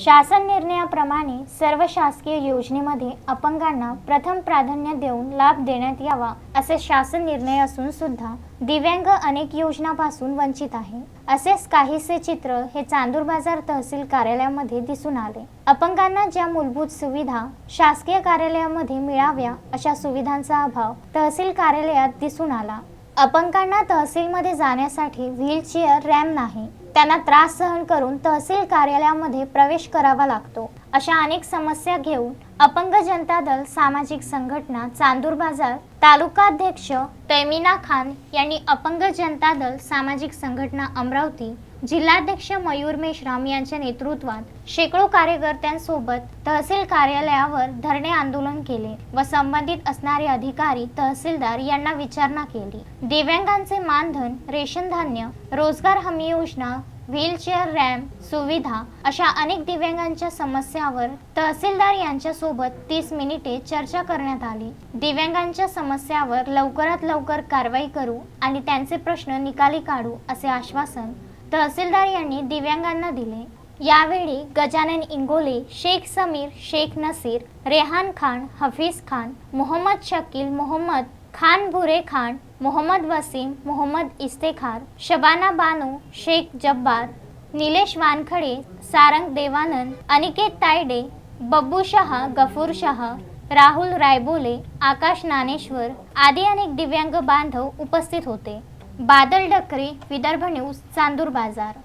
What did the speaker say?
शासन निर्णयाप्रमाणे सर्व शासकीय योजनेमध्ये अपंगांना प्रथम प्राधान्य देऊन लाभ देण्यात यावा असे शासन निर्णय असून सुद्धा दिव्यांग अनेक योजनापासून वंचित आहे. असेच काहीसे चित्र हे चांदूर बाजार तहसील कार्यालयामध्ये दिसून आले. अपंगांना ज्या मूलभूत सुविधा शासकीय कार्यालयामध्ये मिळाव्या अशा सुविधांचा अभाव तहसील कार्यालयात दिसून आला. अपंगांना तहसीलमध्ये जाण्यासाठी व्हीलचेअर रॅम नाही. त्यांना त्रास सहन करून तहसील कार्यालयामध्ये प्रवेश करावा लागतो. अशा अनेक समस्या घेऊन अपंग जनता दल सामाजिक संघटना चांदूर बाजार तालुकाध्यक्ष तैमिना खान यांनी अपंग जनता दल सामाजिक संघटना अमरावती जिल्हाध्यक्ष मयूर मेश्राम यांच्या नेतृत्वात शेकडो कार्यकर्त्यांसोबत तहसील कार्यालयावर धरणे आंदोलन केले व संबंधित असणारे अधिकारी तहसीलदार यांना विचारणा केली. दिव्यांगांचे मानधन रेशन धान्य रोजगार हमी योजना व्हीलचेअर रॅम्प सुविधा अशा अनेक दिव्यांगांच्या समस्यावर तहसीलदार यांच्यासोबत तीस मिनिटे चर्चा करण्यात आली. दिव्यांगांच्या समस्यावर लवकरात लवकर कारवाई करू आणि त्यांचे प्रश्न निकाली काढू असे आश्वासन तहसीलदार यांनी दिव्यांगांना दिले. यावेळी गजानन इंगोले शेख समीर शेख नसीर रेहान खान हफीज खान मोहम्मद शकील मोहम्मद खान भुरे खान मोहम्मद वसीम मोहम्मद इस्तेखार शबाना बानो शेख जब्बार निलेश वानखडे सारंग देवानंद अनिकेत तायडे बब्बू शहा गफूर शहा राहुल रायबोले आकाश नानेश्वर आदी अनेक दिव्यांग बांधव उपस्थित होते. बादल ढकरी विदर्भ न्यूज चांदूर बाजार.